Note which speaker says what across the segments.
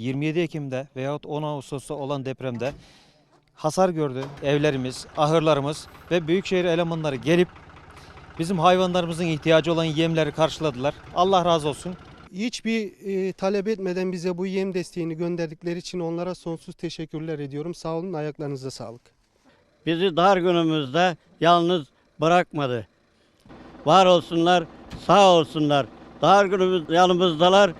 Speaker 1: 27 Ekim'de veyahut 10 Ağustos'ta olan depremde hasar gördü evlerimiz, ahırlarımız ve büyükşehir elemanları gelip bizim hayvanlarımızın ihtiyacı olan yemleri karşıladılar. Allah razı olsun.
Speaker 2: Hiçbir e, talep etmeden bize bu yem desteğini gönderdikleri için onlara sonsuz teşekkürler ediyorum. Sağ olun, ayaklarınıza sağlık.
Speaker 3: Bizi dar günümüzde yalnız bırakmadı. Var olsunlar, sağ olsunlar. Dar günümüz yanımızdalar.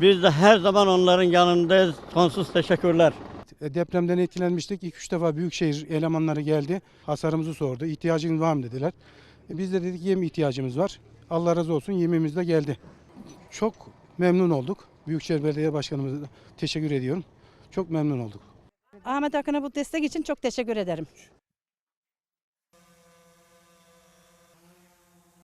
Speaker 3: Biz de her zaman onların yanındayız. Sonsuz teşekkürler.
Speaker 4: E, Depremden etkilenmiştik. 2-3 defa büyükşehir elemanları geldi. Hasarımızı sordu. İhtiyacınız var mı dediler. E, Biz de dedik yem ihtiyacımız var. Allah razı olsun yemimiz de geldi. Çok memnun olduk. Büyükşehir Belediye Başkanımıza teşekkür ediyorum. Çok memnun olduk.
Speaker 5: Ahmet Akın'a bu destek için çok teşekkür ederim.